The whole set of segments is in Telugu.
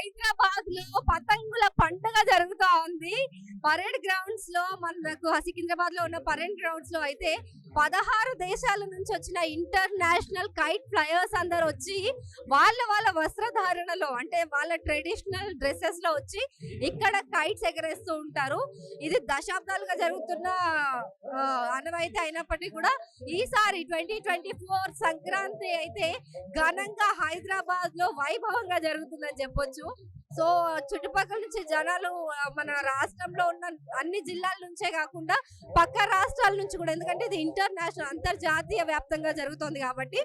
హైదరాబాద్లో పతంగుల పండుగ జరుగుతా ఉంది. పరేడ్ గ్రౌండ్స్లో మనకు సికింద్రాబాద్లో ఉన్న పరేడ్ గ్రౌండ్స్లో అయితే పదహారు దేశాల నుంచి వచ్చిన ఇంటర్నేషనల్ కైట్ ఫ్లయర్స్ అందరు వచ్చి వాళ్ళ వాళ్ళ వస్త్రధారణలో అంటే వాళ్ళ ట్రెడిషనల్ డ్రెస్సెస్లో వచ్చి ఇక్కడ కైట్స్ ఎగరేస్తూ ఉంటారు. ఇది దశాబ్దాలుగా జరుగుతున్న అనవైతే అయినప్పటికీ కూడా ఈసారి ట్వంటీ ట్వంటీ ఫోర్ సంక్రాంతి అయితే ఘనంగా హైదరాబాద్లో వైభవంగా జరుగుతుందని చెప్పొచ్చు. సో చుట్టుపక్కల నుంచి జనాలు మన రాష్ట్రంలో ఉన్న అన్ని జిల్లాల నుంచే కాకుండా పక్క రాష్ట్రాల నుంచి కూడా ఎందుకంటే ఇది ఇంటర్నేషనల్ అంతర్జాతీయ వ్యాప్తంగా జరుగుతుంది కాబట్టి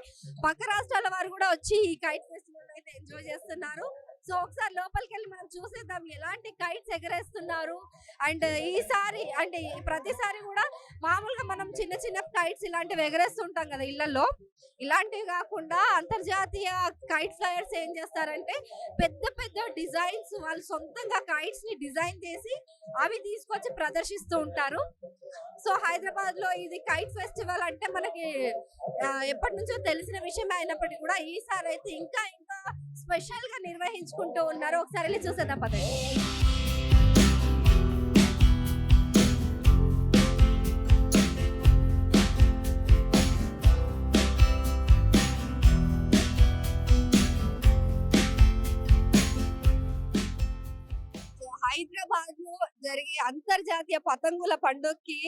పక్క రాష్ట్రాల వారు కూడా వచ్చి ఈ కైట్ ఫెస్టివల్ అయితే ఎంజాయ్ చేస్తున్నారు. సో ఒకసారి లోపలికి వెళ్ళి మనం చూసేద్దాం ఎలాంటి కైట్స్ ఎగరేస్తున్నారు? అండ్ ఈసారి అంటే ప్రతిసారి కూడా మామూలుగా మనం చిన్న చిన్న కైట్స్ ఇలాంటివి ఎగరేస్తుంటాం కదా ఇళ్ళలో. ఇలాంటివి కాకుండా అంతర్జాతీయ కైట్ ఫ్లయర్స్ ఏం చేస్తారంటే పెద్ద పెద్ద డిజైన్స్ వాళ్ళు సొంతంగా కైట్స్ని డిజైన్ చేసి అవి తీసుకొచ్చి ప్రదర్శిస్తూ ఉంటారు. సో హైదరాబాద్లో ఇది కైట్ ఫెస్టివల్ అంటే మనకి ఎప్పటి నుంచో తెలిసిన విషయమే అయినప్పటికీ కూడా ఈసారి అయితే ఇంకా స్పెషల్గా నిర్వహించుకుంటూ ఉన్నారు. ఒకసారి వెళ్ళి చూసేద్దాం పదండి. హైదరాబాద్ జరిగి అంతర్జాతీయ పతంగుల పండుగకి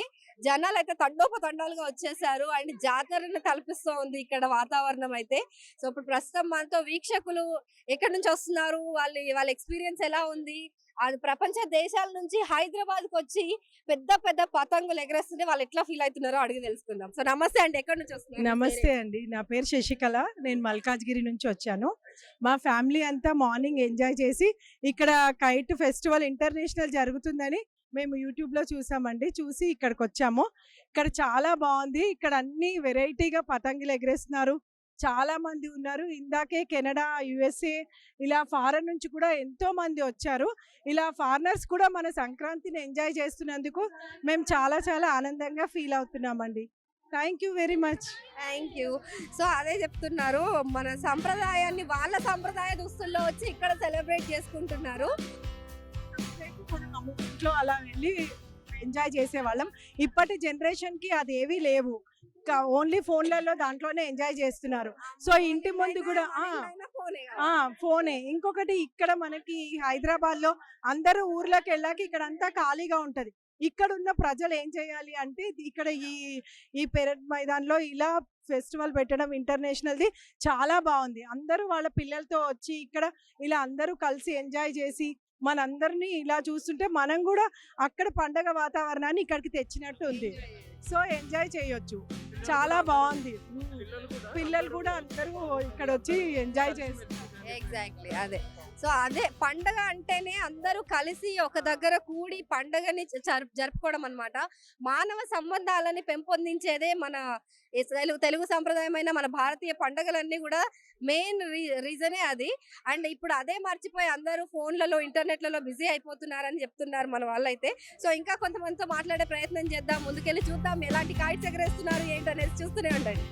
జనాలు అయితే తండోపతండాలుగా వచ్చేసారు. అండ్ జాతరను కల్పిస్తూ ఉంది ఇక్కడ వాతావరణం అయితే. సో ఇప్పుడు ప్రస్తుతం మనతో వీక్షకులు ఎక్కడి నుంచి వస్తున్నారు? వాళ్ళ వాళ్ళ ఎక్స్పీరియన్స్ ఎలా ఉంది? ప్రపంచ దేశాల నుంచి హైదరాబాద్కి వచ్చి పెద్ద పెద్ద పతంగులు ఎగరేస్తుంటే వాళ్ళు ఎట్లా ఫీల్ అవుతున్నారో అడిగి తెలుసుకుందాం. సో నమస్తే అండి. ఎక్కడి నుంచి వస్తున్నారు? నమస్తే అండి. నా పేరు శశికళ. నేను మల్కాజ్గిరి నుంచి వచ్చాను. మా ఫ్యామిలీ అంతా మార్నింగ్ ఎంజాయ్ చేసి ఇక్కడ కైట్ ఫెస్టివల్ ఇంటర్నేషనల్ జరుగుతుందని మేము యూట్యూబ్లో చూసామండి. చూసి ఇక్కడికి వచ్చాము ఇక్కడ చాలా బాగుంది. ఇక్కడ అన్ని వెరైటీగా పతంగులు ఎగరేస్తున్నారు. చాలా మంది ఉన్నారు. ఇందాకే కెనడా యుఎస్ఏ ఇలా ఫారెన్ నుంచి కూడా ఎంతో మంది వచ్చారు. ఇలా ఫారినర్స్ కూడా మన సంక్రాంతిని ఎంజాయ్ చేస్తున్నందుకు మేము చాలా చాలా ఆనందంగా feel అవుతున్నామండి. Thank you very much. Thank you. So అదే చెప్తున్నారు. మన సంప్రదాయాన్ని వాళ్ళ సంప్రదాయ దుస్తుల్లో వచ్చి ఇక్కడ సెలబ్రేట్ చేసుకుంటున్నారు. ఇంట్లో అలా వెళ్ళి ఎంజాయ్ చేసేవాళ్ళం. ఇప్పటి జనరేషన్కి అది ఏవి లేవు. ఓన్లీ ఫోన్లలో దాంట్లోనే ఎంజాయ్ చేస్తున్నారు. సో ఇంటి ముందు కూడా ఫోనే ఇంకొకటి ఇక్కడ మనకి హైదరాబాద్లో అందరూ ఊర్లోకి వెళ్ళాక ఇక్కడ అంతా ఖాళీగా ఉంటది. ఇక్కడ ఉన్న ప్రజలు ఏం చేయాలి అంటే ఇక్కడ ఈ ఈ పెరడ్ మైదాన్లో ఇలా ఫెస్టివల్ పెట్టడం ఇంటర్నేషనల్ది చాలా బాగుంది. అందరూ వాళ్ళ పిల్లలతో వచ్చి ఇక్కడ ఇలా అందరూ కలిసి ఎంజాయ్ చేసి మనందరినీ ఇలా చూస్తుంటే మనం కూడా అక్కడ పండగ వాతావరణాన్ని ఇక్కడికి తెచ్చినట్టు ఉంది. సో ఎంజాయ్ చేయొచ్చు. చాలా బాగుంది. పిల్లలు కూడా అందరూ ఇక్కడ వచ్చి ఎంజాయ్ చేస్తారు ఎగ్జాక్ట్లీ అదే. సో అదే పండగ అంటేనే అందరూ కలిసి ఒక దగ్గర కూడి పండగని జరుపుకోవడం అనమాట మానవ సంబంధాలని పెంపొందించేదే మన తెలుగు తెలుగు సంప్రదాయమైన మన భారతీయ పండగలన్నీ కూడా మెయిన్ రీజనే అది. అండ్ ఇప్పుడు అదే మర్చిపోయి అందరూ ఫోన్లలో ఇంటర్నెట్లలో బిజీ అయిపోతున్నారని చెప్తున్నారు మన వాళ్ళైతే. సో ఇంకా కొంతమందితో మాట్లాడే ప్రయత్నం చేద్దాం ముందుకెళ్ళి చూద్దాం ఎలాంటి కాయిట్స్ ఎగరేస్తున్నారు ఏంటనేది చూస్తూనే ఉండండి.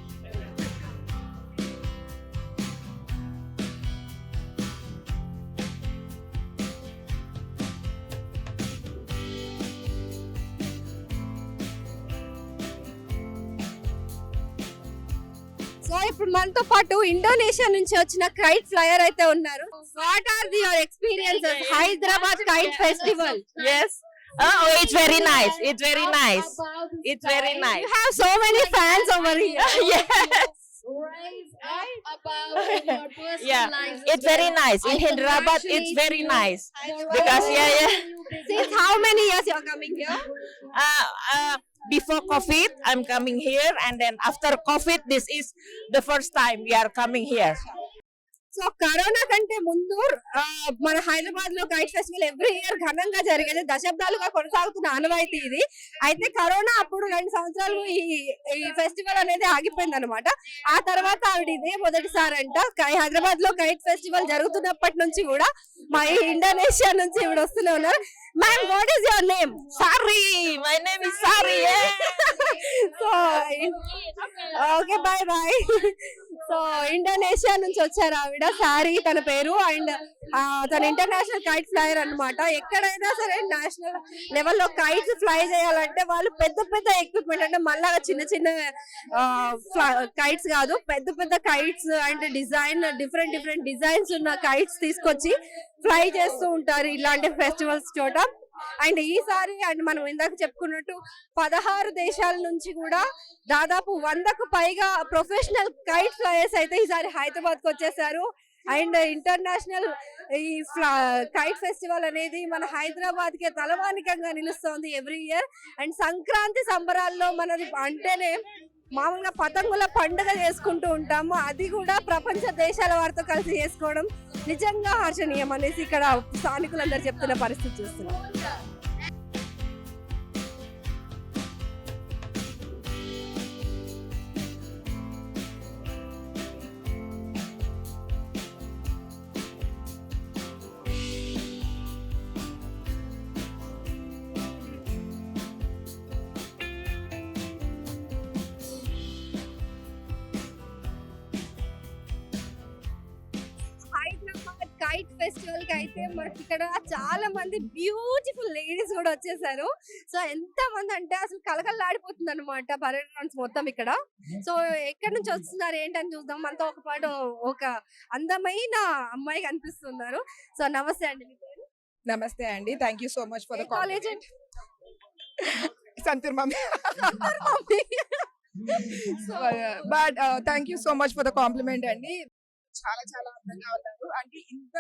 ఇప్పుడు మనతో పాటు ఇండోనేషియా నుంచి వచ్చిన కైట్ ఫ్లయర్ అయితే ఉన్నారు what are the your experiences Hyderabad kite festival Yes. Oh, it's very nice. It's very nice. It's very You nice. have so many fans over here. yes. Rise up above in your personal Yeah, lives. It's very nice. In Hyderabad, it's very nice. Because, yeah, yeah. Since how many years you're coming here? Uh, uh, before COVID, I'm coming here. And then after COVID, this is the first time we are coming here. So corona కంటే ముందు మన హైదరాబాద్లో కైట్ ఫెస్టివల్ ఎవ్రీ ఇయర్ ఘనంగా జరిగేది దశాబ్దాలుగా కొనసాగుతున్న ఆనవాయితీ ఇది అయితే కరోనా అప్పుడు రెండు సంవత్సరాలు ఈ ఈ ఫెస్టివల్ అనేది ఆగిపోయింది అనమాట ఆ తర్వాత ఆవిడ ఇదే మొదటిసారి అంట హైదరాబాద్లో కైట్ ఫెస్టివల్ జరుగుతున్నప్పటి నుంచి కూడా మా ఇండోనేషియా నుంచి ఇవిడ వస్తూనే ఉన్నారు ma'am what is your name Sari. My name is Sari. Yeah. So okay bye bye so Indonesia నుంచి వచ్చారు ఆవిడ. సారీ తన పేరు అండ్ తన ఇంటర్నేషనల్ కైట్ ఫ్లైయర్ అన్నమాట. ఎక్కడైనా సరే నేషనల్ లెవెల్లో కైట్స్ ఫ్లై చేయాలంటే వాళ్ళు పెద్ద పెద్ద ఎక్విప్మెంట్ అంటే మళ్ళా చిన్న చిన్న కైట్స్ కాదు పెద్ద పెద్ద kites and design different different designs ఉన్న కైట్స్ తీసుకొచ్చి ఫ్లై చేస్తూ ఉంటారు ఇలాంటి ఫెస్టివల్స్ చోట. అండ్ ఈసారి అండ్ మనం ఇందాక చెప్పుకున్నట్టు పదహారు దేశాల నుంచి కూడా దాదాపు వందకు పైగా ప్రొఫెషనల్ కైట్ ఫ్లయర్స్ అయితే ఈసారి హైదరాబాద్కి వచ్చేసారు. అండ్ ఇంటర్నేషనల్ ఈ కైట్ ఫెస్టివల్ అనేది మన హైదరాబాద్కి తలమానికంగా నిలుస్తోంది ఎవ్రీ ఇయర్. అండ్ సంక్రాంతి సంబరాల్లో మనది అంటేనే మామూలుగా పతంగుల పండుగ చేసుకుంటూ ఉంటాము. అది కూడా ప్రపంచ దేశాల వారితో కలిసి చేసుకోవడం నిజంగా హర్షణీయం అనేసి ఇక్కడ స్థానికులందరూ చెప్తున్న పరిస్థితి చూస్తున్నాం. ఫెస్టివల్కి అయితే మనకి ఇక్కడ చాలా మంది బ్యూటిఫుల్ లేడీస్ కూడా వచ్చేసారు. సో ఎంత మంది అంటే అసలు కలకల్లాడిపోతుంది అనమాట పర్యటన మొత్తం ఇక్కడ. సో ఎక్కడి నుంచి వస్తున్నారు ఏంటని చూద్దాం. మనతో ఒక పాటు ఒక అందమైన అమ్మాయి కనిపిస్తున్నారు. సో నమస్తే అండి మీ పేరు? నమస్తే అండి. Thank you so much for the college Santoor mummy. But thank you so much for the compliment అండి. చాలా చాలా అందంగా ఉన్నారు. అంటే ఇంత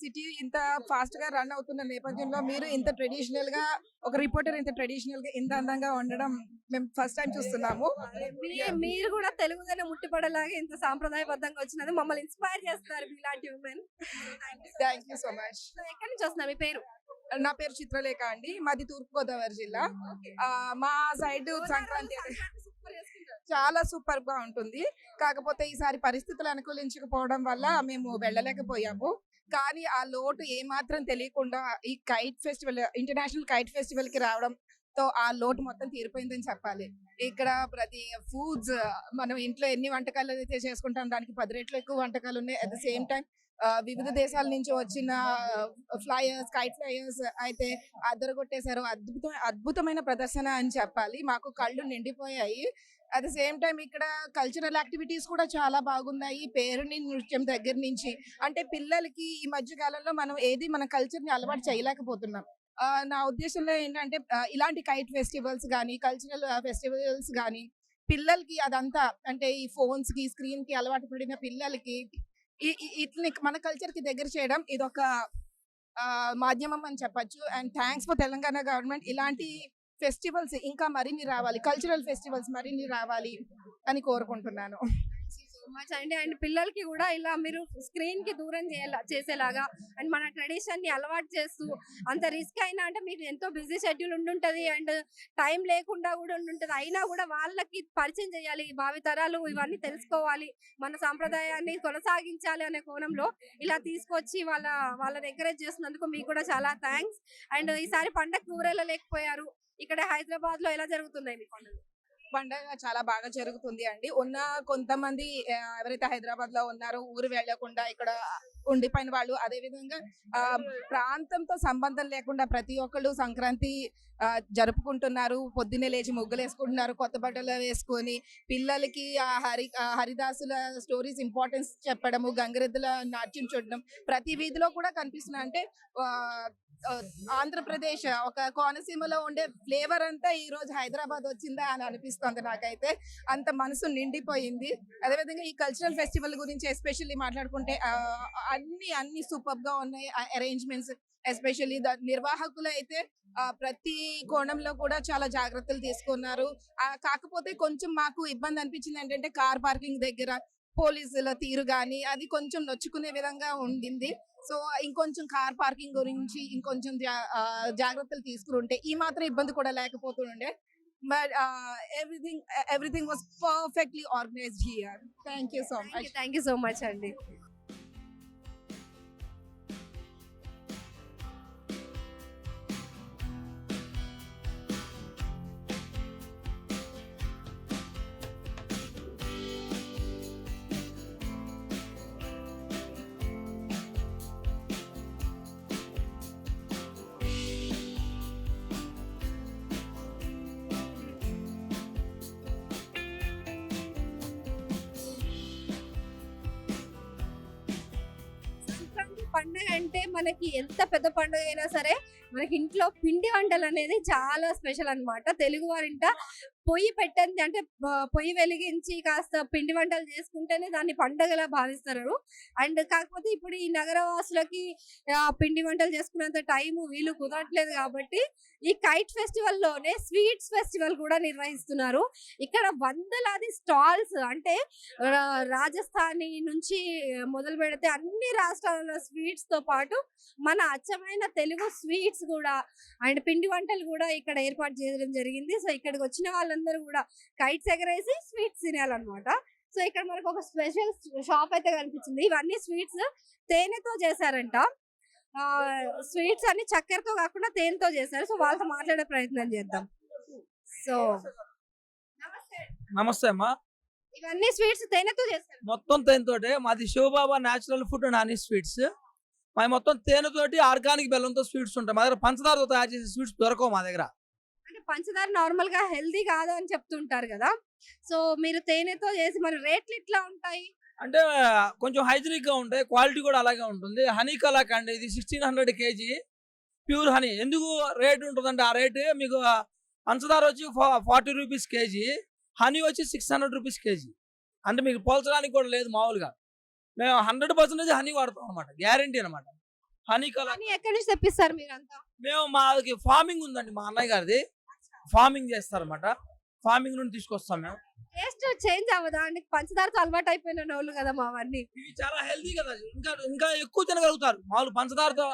సిటీ ఇంత ఫాస్ట్గా రన్ అవుతున్న నేపథ్యంలో మీరు ఇంత ట్రెడిషనల్గా ఒక రిపోర్టర్ ఇంత ట్రెడిషనల్గా ఇంత అందంగా ఉండడం మేము ఫస్ట్ టైం చూస్తున్నాము. మీరు కూడా తెలుగుదనే ముట్టిపడేలాగా ఇంత సాంప్రదాయబద్ధంగా వచ్చినది మమ్మల్ని ఇన్స్పైర్ చేస్తారు ఇలాంటి women. Thank you so much ఎక్కడి నుంచి వస్తున్నారు? మీ పేరు? నా పేరు చిత్రలేఖ అండి. మాది తూర్పు గోదావరి జిల్లా మా సైడ్ సంక్రాంతి చాలా సూపర్గా ఉంటుంది. కాకపోతే ఈసారి పరిస్థితులు అనుకూలించకపోవడం వల్ల మేము వెళ్ళలేకపోయాము. కానీ ఆ లోటు ఏ మాత్రం తెలియకుండా ఈ కైట్ ఫెస్టివల్ ఇంటర్నేషనల్ కైట్ ఫెస్టివల్కి రావడం తో ఆ లోటు మొత్తం తీరిపోయిందని చెప్పాలి. ఇక్కడ ప్రతి ఫుడ్స్ మనం ఇంట్లో ఎన్ని వంటకాలు అయితే చేసుకుంటాం దానికి పది రెట్లు ఎక్కువ వంటకాలు ఉన్నాయి. అట్ ద సేమ్ టైం వివిధ దేశాల నుంచి వచ్చిన ఫ్లయర్స్ కైట్ ఫ్లయర్స్ అయితే అద్దరగొట్టేశారు. అద్భుతం అద్భుతమైన ప్రదర్శన అని చెప్పాలి. మాకు కళ్ళు నిండిపోయాయి. అట్ ద సేమ్ టైం ఇక్కడ కల్చరల్ యాక్టివిటీస్ కూడా చాలా బాగున్నాయి. పేరుని నృత్యం దగ్గర నుంచి. అంటే పిల్లలకి ఈ మధ్య కాలంలో మనం ఏది మన కల్చర్ని అలవాటు చేయలేకపోతున్నాం. ఆ, నా ఉద్దేశంలో ఏంటంటే ఇలాంటి కైట్ ఫెస్టివల్స్ కానీ కల్చరల్ ఫెస్టివల్స్ కానీ పిల్లలకి అదంతా అంటే ఈ ఫోన్స్కి స్క్రీన్కి అలవాటు పడిన పిల్లలకి ఇట్ని ఇట్లని మన కల్చర్కి దగ్గర చేయడం ఇదొక మాధ్యమం అని చెప్పచ్చు. And thanks for Telangana government ఇలాంటి ఫెస్టివల్స్ ఇంకా మరిన్ని రావాలి. కల్చరల్ ఫెస్టివల్స్ మరిన్ని రావాలి అని కోరుకుంటున్నాను. మచ్ అండి అండ్ పిల్లలకి కూడా ఇలా మీరు స్క్రీన్కి దూరం చేయాల చేసేలాగా. అండ్ మన ట్రెడిషన్ని అలవాటు చేస్తూ అంత రిస్క్ అయినా అంటే మీరు ఎంతో బిజీ షెడ్యూల్ ఉండుంటది. అండ్ టైం లేకుండా కూడా ఉండుంటది. అయినా కూడా వాళ్ళకి పరిచయం చేయాలి. భావి తరాలు ఇవన్నీ తెలుసుకోవాలి. మన సాంప్రదాయాన్ని కొనసాగించాలి అనే కోణంలో ఇలా తీసుకొచ్చి వాళ్ళ వాళ్ళని ఎంకరేజ్ చేస్తున్నందుకు మీకు కూడా చాలా థ్యాంక్స్ అండ్ ఈసారి పండగ ఊరెళ్ళలేకపోయారు. ఇక్కడ హైదరాబాద్లో ఎలా జరుగుతున్నాయి మీ పండుగ పండగ చాలా బాగా జరుగుతుంది అండి. ఉన్న కొంతమంది ఎవరైతే హైదరాబాద్లో ఉన్నారో ఊరు వెళ్ళకుండా ఇక్కడ ఉండిపోయిన వాళ్ళు అదే విధంగా ఆ, ప్రాంతంతో సంబంధం లేకుండా ప్రతి ఒక్కళ్ళు సంక్రాంతి జరుపుకుంటున్నారు. పొద్దున్నే లేచి ముగ్గులు వేసుకుంటున్నారు కొత్త బట్టలు వేసుకొని పిల్లలకి ఆ హరి హరిదాసుల స్టోరీస్ ఇంపార్టెన్స్ చెప్పడము గంగరెద్దుల నాట్యం చూడడం ప్రతి వీధిలో కూడా కనిపిస్తున్నా అంటే ఆంధ్రప్రదేశ్ ఒక కోనసీమలో ఉండే ఫ్లేవర్ అంతా ఈ రోజు హైదరాబాద్ వచ్చిందా అని అనిపిస్తుంది నాకైతే. అంత మనసు నిండిపోయింది. అదేవిధంగా ఈ కల్చరల్ ఫెస్టివల్ గురించి ఎస్పెషల్లీ మాట్లాడుకుంటే అన్ని అన్ని సూపర్గా ఉన్నాయి. అరేంజ్మెంట్స్ ఎస్పెషల్లీ నిర్వాహకులు అయితే ప్రతి కోణంలో కూడా చాలా జాగ్రత్తలు తీసుకున్నారు. కాకపోతే కొంచెం మాకు ఇబ్బంది అనిపించింది ఏంటంటే కార్ పార్కింగ్ దగ్గర పోలీసుల తీరు కానీ అది కొంచెం నొచ్చుకునే విధంగా ఉండింది. సో ఇంకొంచెం కార్ పార్కింగ్ గురించి ఇంకొంచెం జాగ్రత్తలు తీసుకుంటే ఈ మాత్రం ఇబ్బంది కూడా లేకపోతుండే. But everything everything was perfectly organised here. Thank you so much. Thank you so much అండి. పండుగ అంటే మనకి ఎంత పెద్ద పండుగ అయినా సరే మనకి ఇంట్లో పిండి వంటలు అనేది చాలా స్పెషల్ అన్నమాట. తెలుగు వారింట పొయ్యి పెట్టండి అంటే పొయ్యి వెలిగించి కాస్త పిండి వంటలు చేసుకుంటేనే దాన్ని పండగలా భావిస్తారు. అండ్ కాకపోతే ఇప్పుడు ఈ నగరవాసులకి పిండి వంటలు చేసుకునేంత టైం వీలు కుదరట్లేదు కాబట్టి ఈ కైట్ ఫెస్టివల్లోనే స్వీట్స్ ఫెస్టివల్ కూడా నిర్వహిస్తున్నారు. ఇక్కడ వందలాది స్టాల్స్ అంటే రాజస్థానీ నుంచి మొదలు పెడితే అన్ని రాష్ట్రాల స్వీట్స్తో పాటు మన అచ్చమైన తెలుగు స్వీట్స్ కూడా అండ్ పిండి వంటలు కూడా ఇక్కడ ఏర్పాటు చేయడం జరిగింది. సో ఇక్కడికి వచ్చిన వాళ్ళందరూ కూడా కైట్స్ ఎగరేసి స్వీట్స్ తినాలన్నమాట. సో ఇక్కడ మనకు ఒక స్పెషల్ షాప్ అయితే కనిపించింది ఇవన్నీ స్వీట్స్ తేనెతో చేశారంట. స్వీట్స్ అన్ని చక్కెరతో కాకుండా తేనెతో చేశారు సో వాళ్ళతో మాట్లాడే ప్రయత్నం చేద్దాం. సో నమస్తే అమ్మా. ఇవన్నీ స్వీట్స్ తేనెతో చేశారు మొత్తం తేనెతోటే. మాది Shivababa natural food and honey sweets. మా మొత్తం తేనెతోటి ఆర్గానిక్ బెల్లంతో స్వీట్స్ ఉంటాయి. మా దగ్గర పంచదారతో తయారు చేసే స్వీట్స్ దొరకవు మా దగ్గర. అంటే పంచదార నార్మల్గా హెల్దీ కాదు అని చెప్తుంటారు కదా. సో మీరు తేనెతో చేసి మరి రేట్లు ఇట్లా ఉంటాయి? అంటే కొంచెం హైజీనిక్గా ఉంటాయి. క్వాలిటీ కూడా అలాగే ఉంటుంది. హనీ కలాక్ అండి ఇది sixteen hundred K G. Pure honey. ఎందుకు రేట్ ఉంటుందంటే ఆ రేటు మీకు పంచదార వచ్చి forty rupees K G. Honey వచ్చి six hundred rupees K G. అంటే మీకు పోల్చడానికి కూడా లేదు మామూలుగా. మేము హండ్రెడ్ పర్సెంటేజ్ హనీ వాడతాం అనమాట గ్యారంటీ అనమాట హనీ కలాక్ కానీ ఎక్కడి నుంచి తెప్పిస్తారు మీరంతా? మేము మాకి ఫార్మింగ్ ఉందండి మా అన్నయ్య గారిది. ఫార్మింగ్ చేస్తారన్నమాట. ఫార్మింగ్ నుండి తీసుకొస్తాం మేము. టేస్ట్ చేంజ్ అవ్వదా? అండి పంచదారతో అలవాటు అయిపోయిన వాళ్ళు కదా మా అవన్నీ. ఇవి చాలా హెల్తీ కదా. ఇంకా ఇంకా ఎక్కువ తినగలుగుతారు. మామూలు పంచదారతో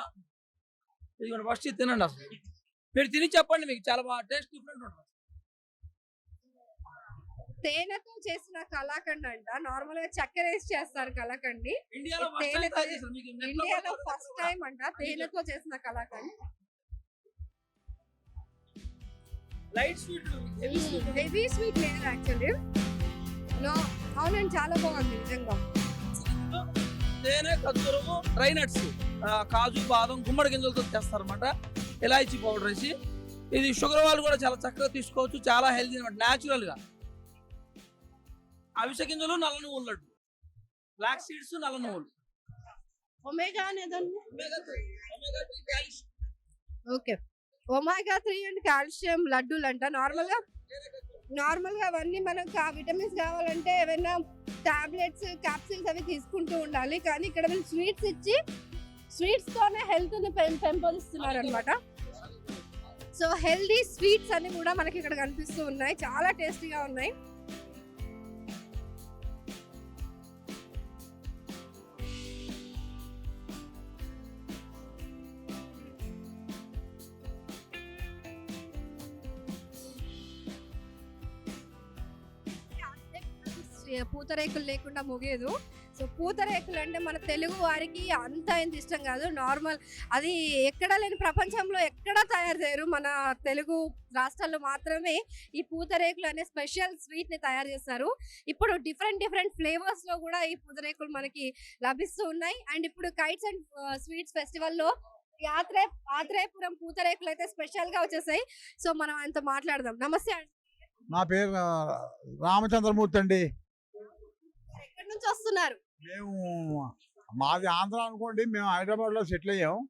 ఇదిగోండి ఫస్ట్ ఇది తినండి అసలు. మీరు తిని చెప్పండి మీకు చాలా బాగా టేస్ట్ డిఫరెంట్ ఉంటుంది. తేనెతో చేసిన కలాకండ్ అంట. నార్మల్గా చక్కెర వేసి చేస్తారు కలాకండి. ఇండియాలో ఫస్ట్. టైం అంట తేనెతో చేసిన kalakand. Light sweet heavy sweet లేదు యాక్చువల్లీ. నో అవునండి చాలా బాగుంది నిజంగా. తేనె ఖర్జూరము డ్రై నట్స్ కాజు బాదం గుమ్మడి గింజలతో చేస్తారన్నమాట. ఇలాచీ పౌడర్ వేసి. ఇది షుగర్ వాళ్ళు కూడా చాలా చక్కగా తీసుకోవచ్చు చాలా హెల్తీ అనమాట న్యాచురల్గా. అవిసె గింజలు నల్ల నువ్వులు లడ్డు. బ్లాక్ సీడ్స్ నల్ల నువ్వులు. ఒమేగా అనేదాన్ని. Okay. Omega three and calcium లడ్డూలు అంట నార్మల్గా నార్మల్గా అవన్నీ మనకు ఆ విటమిన్స్ కావాలంటే ఏమైనా టాబ్లెట్స్ క్యాప్సిల్స్ అవి తీసుకుంటూ ఉండాలి. కానీ ఇక్కడ వీళ్ళు స్వీట్స్ ఇచ్చి స్వీట్స్ తోనే హెల్త్ని పెంపొందిస్తున్నారు అనమాట సో హెల్దీ స్వీట్స్ అన్ని కూడా మనకి ఇక్కడ కనిపిస్తూ ఉన్నాయి. చాలా టేస్టీగా ఉన్నాయి. పూతరేకులు లేకుండా ముగియదు. సో పూతరేకులు అంటే మన తెలుగు వారికి అంత ఎంత ఇష్టం కాదు. నార్మల్ అది ఎక్కడ లేని ప్రపంచంలో ఎక్కడా తయారు చేయరు. మన తెలుగు రాష్ట్రాల్లో మాత్రమే ఈ పూతరేకులు అనే స్పెషల్ స్వీట్ని తయారు చేస్తారు. ఇప్పుడు డిఫరెంట్ డిఫరెంట్ ఫ్లేవర్స్లో కూడా ఈ పూతరేకులు మనకి లభిస్తూ ఉన్నాయి. అండ్ ఇప్పుడు కైట్స్ అండ్ స్వీట్స్ ఫెస్టివల్లో యాత్రే ఆత్రేయపురం పూతరేకులు అయితే స్పెషల్గా వచ్చేసాయి. సో మనం ఆయనతో మాట్లాడదాం. నమస్తే నా పేరు రామచంద్రమూర్తి అండి. ఎక్కడి నుంచి వస్తున్నారు. మేము మాది ఆంధ్ర అనుకోండి మేము హైదరాబాద్లో సెటిల్ అయ్యాం.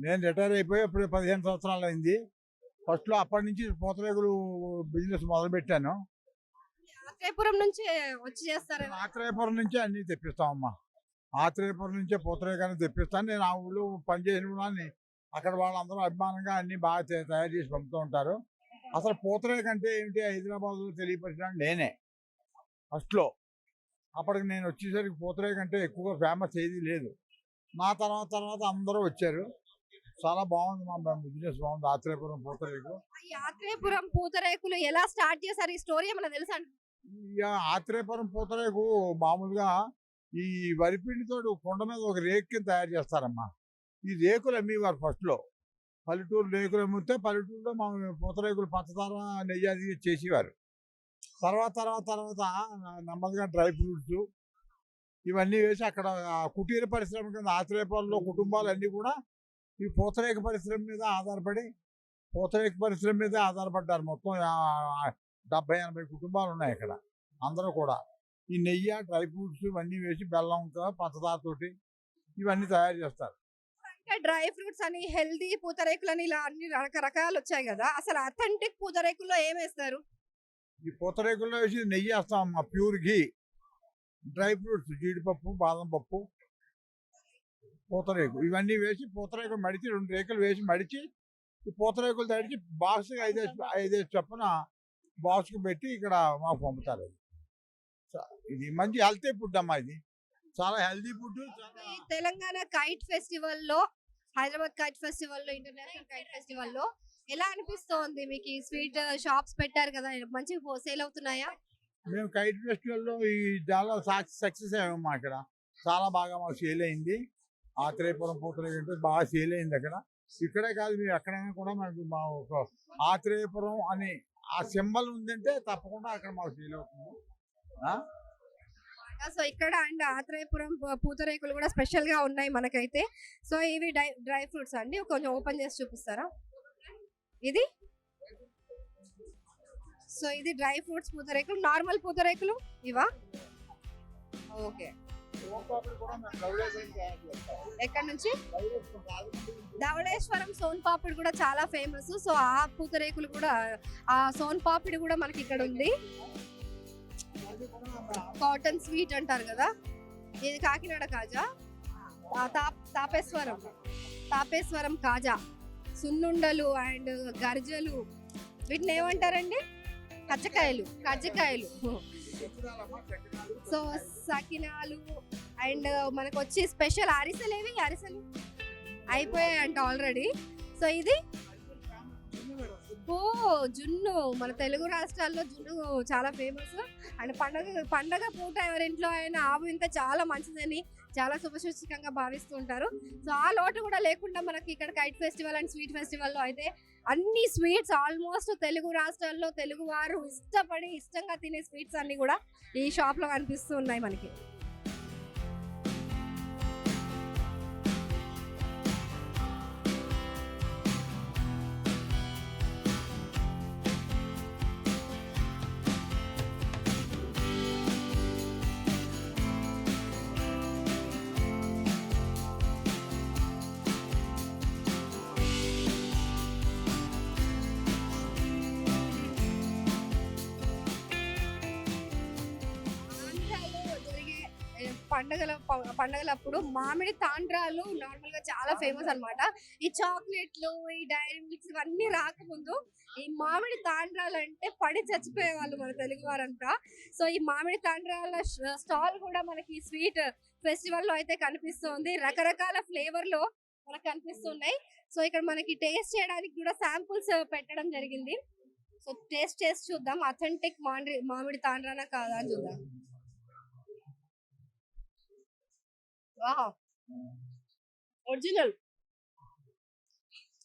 నేను రిటైర్ అయిపోయి ఇప్పుడు పదిహేను సంవత్సరాలు అయింది. ఫస్ట్లో అప్పటి నుంచి పూతరేకులు బిజినెస్ మొదలుపెట్టాను. ఆత్రేయపురం నుంచి వచ్చి చేస్తారు ఆత్రేయపురం నుంచే అన్నీ తెప్పిస్తామమ్మా. ఆత్రేయపురం నుంచే పూతరేకాన్ని తెప్పిస్తాను. నేను ఆ ఊళ్ళో పనిచేసిన వాళ్ళని అక్కడ వాళ్ళందరూ అభిమానంగా అన్ని బాగా తయ- తయారు చేసి పంపుతూ ఉంటారు. అసలు పూతరేక అంటే ఏమిటి? హైదరాబాద్లో తెలియపరిచిన నేనే. ఫస్ట్లో. అప్పటికి నేను వచ్చేసరికి పూతరేక అంటే ఎక్కువగా ఫేమస్ ఏది లేదు. నా తర్వాత తర్వాత అందరూ వచ్చారు. చాలా బాగుంది మా బిజినెస్ బాగుంది. ఆత్రేయపురం పూతరేకు ఆత్రేయపురం పూతరేకులు ఎలా స్టార్ట్ చేశారు? ఈ స్టోరీ ఏమైనా తెలుసా? ఆత్రేయపురం పూతరేకు మామూలుగా ఈ వరిపిండితో కొండ మీద ఒక రేకు కింద తయారు చేస్తారమ్మా. ఈ రేకులు అమ్మేవారు ఫస్ట్లో పల్లెటూరు రేకులు అమ్మితే పల్లెటూరులో మా పూతరేకులు పంచదార నెయ్యి అది చేసేవారు. తర్వాత తర్వాత తర్వాత నెమ్మదిగా డ్రై ఫ్రూట్స్ ఇవన్నీ వేసి అక్కడ కుటీర పరిశ్రమ కింద ఆత్రేయపురంలో కుటుంబాలన్నీ కూడా ఈ పూతరేక పరిశ్రమ మీద ఆధారపడి పూతరేక పరిశ్రమ మీద ఆధారపడ్డారు. మొత్తం డెబ్బై ఎనభై కుటుంబాలు ఉన్నాయి ఇక్కడ అందరూ కూడా. ఈ నెయ్యి డ్రై ఫ్రూట్స్ ఇవన్నీ వేసి బెల్లం పంచదారతోటి ఇవన్నీ తయారు చేస్తారు. డ్రై ఫ్రూట్స్ అని హెల్దీ పూతరేకులు అని ఇలా అన్ని రకరకాలు వచ్చాయి కదా. అసలు అథెంటిక్ పూతరేకుల్లో ఏమేస్తారు ఈ పూతరేకుల్లో వేసి నెయ్యి వేస్తాం అమ్మా ప్యూర్ ఘీ. డ్రై ఫ్రూట్స్ జీడిపప్పు బాదం పప్పు పూతరేకు ఇవన్నీ వేసి పూతరేకులు మడిచి రెండు రేకులు వేసి మడిచి ఈ పూతరేకులు తడిచి బాక్స్కి ఐదేసి ఐదేసి చొప్పున బాక్స్కి పెట్టి ఇక్కడ మాకు పంపుతారు. అది చ- ఇది మంచి హెల్తీ ఫుడ్ అమ్మా ఇది. చాలా హెల్తీ ఫుడ్. తెలంగాణ కైట్ ఫెస్టివల్లో హైదరాబాద్ కైట్ ఫెస్టివల్లో ఇంటర్నేషనల్ కైట్ ఫెస్టివల్లో ఎలా అనిపిస్తోంది మీకు ఈ స్వీట్ షాప్స్ పెట్టారు కదా మంచిగా సేల్ అవుతున్నాయా? మేము కైట్ ఫెస్టివల్లో ఈ చాలా సక్సెస్ అయ్యామమ్మా ఇక్కడ చాలా బాగా మాకు సేల్ అయింది. ఆత్రేయపురం పూతరేకు అంటే బాగా సేల్ అయింది అక్కడ. ఇక్కడే కాదు మేము ఎక్కడైనా కూడా మాకు మా ఒక ఆత్రేయపురం అని ఆ సింబల్ ఉందంటే తప్పకుండా అక్కడ మాకు సేల్ అవుతుంది. ఆ? సో ఇక్కడ అండ్ ఆత్రేయపురం పూతరేకులు కూడా స్పెషల్గా ఉన్నాయి మనకైతే. సో ఇవి డ్రై డ్రై ఫ్రూట్స్ అండి. కొంచెం ఓపెన్ చేసి చూపిస్తారా? ఇది? సో ఇది డ్రై ఫ్రూట్స్ పూతరేకులు నార్మల్ పూతరేకులు? ఇవా? ఓకే. ఎక్కడి ఎక్కడ నుంచి? ధవళేశ్వరం సోన్ పాపిడి కూడా చాలా ఫేమస్. సో ఆ పూతరేకులు కూడా ఆ సోన్ పాపిడి కూడా మనకి ఇక్కడ ఉంది. కాటన్ స్వీట్ అంటారు కదా? ఇది కాకినాడ కాజా? తాప్ తాపేశ్వరం. తాపేశ్వరం కాజా. సున్నుండలు అండ్ గర్జలు. వీటిని ఏమంటారండి? కచ్చకాయలు కజ్జకాయలు. సో సకినాలు అండ్ మనకు వచ్చి స్పెషల్ అరిసెలు ఏవి? అరిసెలు? అయిపోయాయి అంట ఆల్రెడీ. సో ఇది? ఓ జున్ను. మన తెలుగు రాష్ట్రాల్లో జున్ను చాలా ఫేమస్. అండ్ పండగ పండగ పూట ఎవరింట్లో అయినా ఆవు ఇంత చాలా మంచిదని చాలా శుభసూచకంగా భావిస్తూ ఉంటారు. సో ఆ లోటు కూడా లేకుండా మనకి ఇక్కడ కైట్ ఫెస్టివల్ అండ్ స్వీట్ ఫెస్టివల్లో అయితే అన్ని స్వీట్స్ ఆల్మోస్ట్ తెలుగు రాష్ట్రాల్లో తెలుగు వారు ఇష్టపడి ఇష్టంగా తినే స్వీట్స్ అన్ని కూడా ఈ షాప్లో కనిపిస్తూ ఉన్నాయి మనకి. పండగల పండగలప్పుడు మామిడి తాండ్రాలు నార్మల్గా చాలా ఫేమస్ అన్నమాట. ఈ చాక్లెట్లు ఈ డైరీ మిల్క్స్ ఇవన్నీ రాకముందు ఈ మామిడి తాండ్రాలు అంటే పడి చచ్చిపోయేవాళ్ళు మన తెలుగు వారంతా. సో ఈ మామిడి తాండ్రాల స్టాల్ కూడా మనకి స్వీట్ ఫెస్టివల్లో అయితే కనిపిస్తుంది. రకరకాల ఫ్లేవర్లో మనకు కనిపిస్తున్నాయి. సో ఇక్కడ మనకి టేస్ట్ చేయడానికి కూడా శాంపుల్స్ పెట్టడం జరిగింది. సో టేస్ట్ చేసి చూద్దాం. అథెంటిక్ మామిడి మామిడి తాండ్రానా కాదా అని చూద్దాం. వావ్! ఒరిజినల్.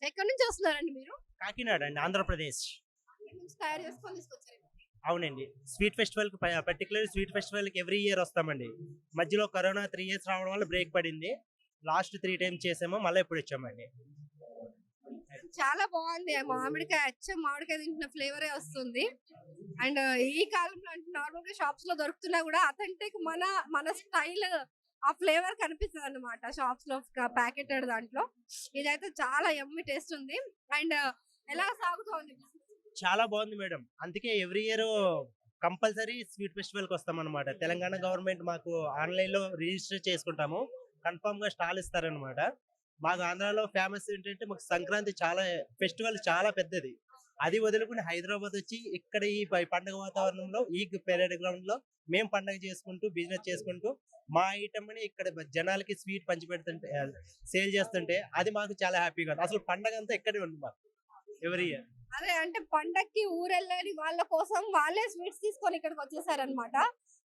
ఎక్కడి నుంచి వస్తున్నారండి మీరు? కాకినాడ అండి ఆంధ్రప్రదేశ్. ఎక్కడి నుంచి తయారు చేసుకొని తీసుకొచ్చారు అవునండి. స్వీట్ ఫెస్టివల్కి పర్టికులర్ స్వీట్ ఫెస్టివల్కి ఎవ్రీ ఇయర్ వస్తామండి. మధ్యలో కరోనా త్రీ ఇయర్స్ రావడం వల్ల బ్రేక్ పడింది. లాస్ట్ త్రీ టైమ్స్ చేసాము మళ్ళీ ఇప్పుడు వచ్చామండి. చాలా బాగుంది. మామిడికాయ అచ్చం మామిడికాయ తింటున్న ఫ్లేవరే వస్తుంది. అండ్ ఈ కాలంలో అంటే నార్మల్గా షాప్స్లో దొరుకుతున్నా కూడా అథెంటిక్ మన మన స్టైల్ ఆ ఫ్లేవర్ కనిపిస్తుంది అనమాట షాప్స్లో ప్యాకెటెడ్ దాంట్లో. ఇదైతే చాలా ఎమ్మి టేస్ట్ ఉంది. అండ్ ఎలా సాగుతోంది చాలా బాగుంది మేడం. అందుకే ఎవ్రీ ఇయర్ కంపల్సరీ స్వీట్ ఫెస్టివల్కి వస్తాం అనమాట తెలంగాణ గవర్నమెంట్ మాకు ఆన్లైన్లో రిజిస్టర్ చేసుకుంటాము. కన్ఫర్మ్గా స్టాల్ ఇస్తారనమాట మాకు ఆంధ్రాలో ఫేమస్ ఏంటంటే మాకు సంక్రాంతి చాలా ఫెస్టివల్ చాలా పెద్దది. అది వదులుకుని హైదరాబాద్ వచ్చి ఇక్కడ ఈ పండుగ పండగ వాతావరణంలో ఈ పెరేడ్ గ్రౌండ్లో మేము పండగ చేసుకుంటూ బిజినెస్ చేసుకుంటూ మా ఐటమ్ని ఇక్కడ జనాలకి స్వీట్ పంచిపెడుతుంటే సేల్ చేస్తుంటే అది మాకు చాలా హ్యాపీగా అసలు పండగ అంతా ఇక్కడే ఉంది మాకు ఎవరి ఇయర్. అదే అంటే పండక్కి ఊరెళ్ళని వాళ్ళ కోసం వాళ్ళే స్వీట్స్ తీసుకొని ఇక్కడికి వచ్చేసారనమాట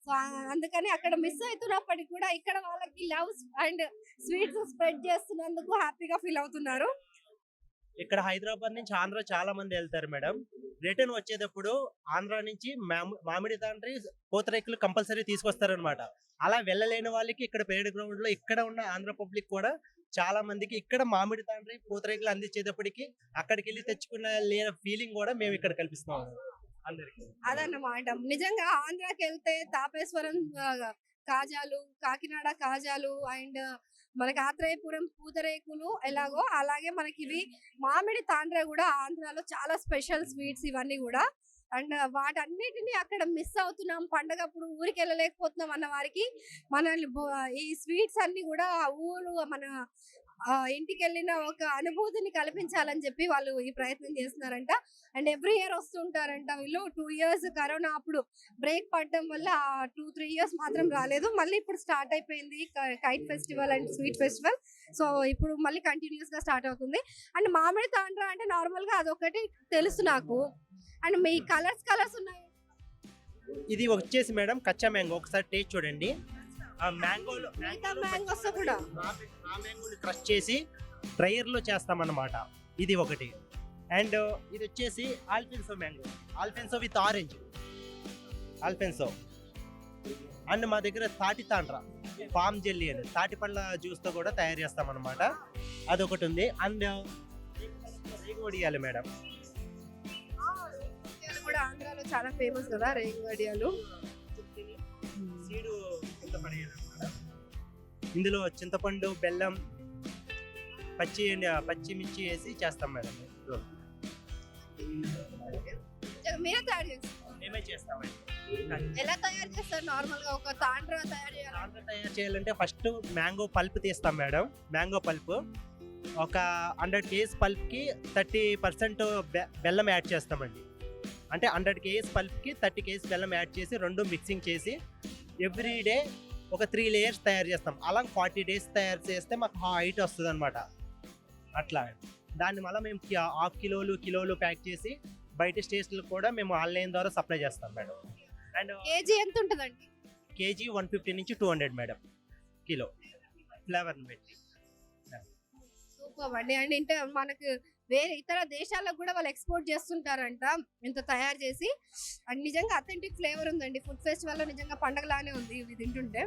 సో అందుకని అక్కడ మిస్ అవుతున్నప్పటికీ కూడా ఇక్కడ వాళ్ళకి లవ్ అండ్ స్వీట్స్ స్ప్రెడ్ చేస్తున్నందుకు హ్యాపీగా ఫీల్ అవుతున్నారు. ఇక్కడ హైదరాబాద్ నుంచి ఆంధ్ర చాలా మంది వెళ్తారు మేడం. రిటర్న్ వచ్చేటప్పుడు ఆంధ్ర నుంచి మామిడి తండ్రి పూతరేకులు కంపల్సరీ తీసుకొస్తారనమాట అలా వెళ్ళలేని వాళ్ళకి ఇక్కడ పేరేడ్ గ్రౌండ్లో ఇక్కడ ఉన్న ఆంధ్ర పబ్లిక్ కూడా చాలా మందికి ఇక్కడ మామిడి తండ్రి పూతరేకులు అందించేటప్పటికి అక్కడికి వెళ్ళి తెచ్చుకున్న లేని ఫీలింగ్ కూడా మేము ఇక్కడ కల్పిస్తున్నాం. అందరికి. అదన్నమాట నిజంగా ఆంధ్రాకి వెళ్తే తాపేశ్వరం కాజాలు కాకినాడ కాజాలు అండ్ మనకి ఆత్రేయపురం పూతరేకులు ఎలాగో అలాగే మనకి ఇవి మామిడి తాండ్ర కూడా ఆంధ్రాలో చాలా స్పెషల్ స్వీట్స్ ఇవన్నీ కూడా. అండ్ వాటన్నిటిని అక్కడ మిస్ అవుతున్నాం. పండగప్పుడు ఊరికి వెళ్ళలేకపోతున్నాం అన్న వారికి మనల్ని ఈ స్వీట్స్ అన్ని కూడా ఆ ఊరు మన ఇంటికి వెళ్ళిన ఒక అనుభూతిని కల్పించాలని చెప్పి వాళ్ళు ఈ ప్రయత్నం చేస్తున్నారంట. అండ్ ఎవ్రీ ఇయర్ వస్తుంటారంట వీళ్ళు. టూ ఇయర్స్ కరోనా అప్పుడు బ్రేక్ పడడం వల్ల టూ త్రీ ఇయర్స్ మాత్రం రాలేదు. మళ్ళీ ఇప్పుడు స్టార్ట్ అయిపోయింది kite festival and sweet festival. So ఇప్పుడు మళ్ళీ కంటిన్యూస్గా స్టార్ట్ అవుతుంది. అండ్ మామిడి తాండ్ర అంటే నార్మల్గా అదొకటి తెలుసు నాకు. అండ్ మీ కలర్స్ కలర్స్ ఉన్నాయి. ఇది వచ్చేసి మేడం కచ్చా మ్యాంగో. ఒకసారి టేస్ట్ చూడండి. మ్యాంగోలో మ్యాంగోస్ కూడా. ఆ మ్యాంగోని క్రష్ చేసి డ్రైయర్లో చేస్తామన్నమాట. ఇది ఒకటి. అండ్ ఇది వచ్చేసి alphonso mango. Alphonso with orange. Alphonso. And మా దగ్గర తాటి తాండ్రా. పామ్ జెల్లీ అని. తాటి పండ్ల జ్యూస్తో కూడా తయారు చేస్తామన్నమాట. అదొకటి ఉంది. అండ్ రేగువడియాలి మేడం. కూడా ఆంధ్రాలో చాలా ఫేమస్ కదా రేగు వడియాలు. సీడు అన్నమాట. ఇందులో చింతపండు బెల్లం పచ్చి పచ్చిమిర్చి వేసి చేస్తాం మేడం. మీరే తయారు చేస్తారు. మేమే చేస్తామండి ఎలా తయారు చేస్తారు? నార్మల్గా ఒక తాండ్ర తయారు చేయాలి. తయారు చేయాలంటే ఫస్ట్ మ్యాంగో పల్ప్ తీస్తాం మేడం. Mango pulp. ఒక హండ్రెడ్ కేజీస్ పల్ప్కి థర్టీ పర్సెంట్ బెల్లం యాడ్ చేస్తామండి. అంటే హండ్రెడ్ కేజీస్ పల్ప్కి థర్టీ కేజీస్ బెల్లం యాడ్ చేసి రెండు మిక్సింగ్ చేసి ఎవ్రీ డే ఒక త్రీ లేయర్స్ తయారు చేస్తాం. అలా ఫార్టీ డేస్ తయారు చేస్తే మాకు హైట్ వస్తుంది అనమాట అట్లా. దాన్ని మళ్ళీ మేము హాఫ్ కిలోలు కిలోలు ప్యాక్ చేసి బయట స్టేషన్లకు కూడా మేము ఆన్లైన్ ద్వారా సప్లై చేస్తాం మేడం. అండ్ కేజీ ఎంత ఉంటుందండి? కేజీ వన్ ఫిఫ్టీ నుంచి two hundred madam. Kilo. Flavour పెట్టి సూపర్ అండి. అండ్ మనకు వేరే ఇతర దేశాలకు కూడా వాళ్ళు ఎక్స్పోర్ట్ చేస్తుంటారంట ఇంత తయారు చేసి. అండ్ నిజంగా అథెంటిక్ ఫ్లేవర్ ఉందండి. ఫుడ్ ఫెస్టివల్లో నిజంగా పండగలానే ఉంది ఇవి తింటుంటే.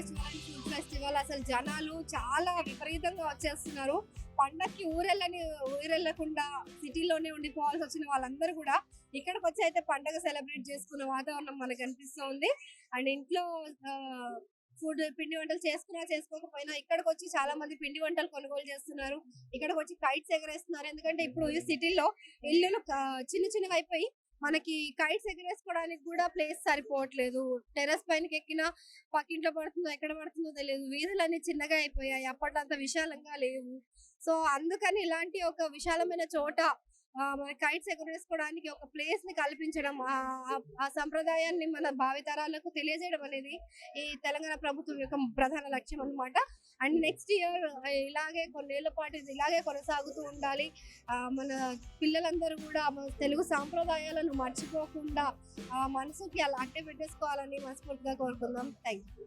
ఫెస్టివల్ అండ్ ఫుడ్ ఫెస్టివల్ అసలు జనాలు చాలా విపరీతంగా వచ్చేస్తున్నారు. పండక్కి ఊరెళ్ళని ఊరెళ్ళకుండా సిటీలోనే ఉండిపోవాల్సి వచ్చిన వాళ్ళందరూ కూడా ఇక్కడికి వచ్చి అయితే పండగ సెలబ్రేట్ చేసుకున్న వాతావరణం మనకు అనిపిస్తుంది. అండ్ ఇంట్లో ఫుడ్ పిండి వంటలు చేసుకున్నా చేసుకోకపోయినా ఇక్కడికి వచ్చి చాలా మంది పిండి వంటలు కొనుగోలు చేస్తున్నారు. ఇక్కడికి వచ్చి కైట్స్ ఎగరేస్తున్నారు. ఎందుకంటే ఇప్పుడు ఈ సిటీలో ఇల్లులు చిన్న చిన్నగా అయిపోయి మనకి కైట్స్ ఎగరేసుకోవడానికి కూడా ప్లేస్ సరిపోవట్లేదు. టెర్రస్ పైనకి ఎక్కినా పక్కింట్లో పడుతుందో ఎక్కడ పడుతుందో తెలియదు. వీధులన్నీ చిన్నగా అయిపోయాయి. అప్పట్లో విశాలంగా లేవు. సో అందుకని ఇలాంటి ఒక విశాలమైన చోట మన కైట్స్ ఎగరేసుకోవడానికి ఒక ప్లేస్ని కల్పించడం ఆ- ఆ సంప్రదాయాన్ని మన భావితరాలకు తెలియజేయడం అనేది ఈ తెలంగాణ ప్రభుత్వం యొక్క ప్రధాన లక్ష్యం అన్నమాట. అండ్ నెక్స్ట్ ఇయర్ ఇలాగే కొన్నేళ్ళ పాటు ఇలాగే కొనసాగుతూ ఉండాలి. మన పిల్లలందరూ కూడా మన తెలుగు సాంప్రదాయాలను మర్చిపోకుండా ఆ మనసుకి అలా అట్టే పెట్టేసుకోవాలని మనస్ఫూర్తిగా కోరుకుందాం. Thank you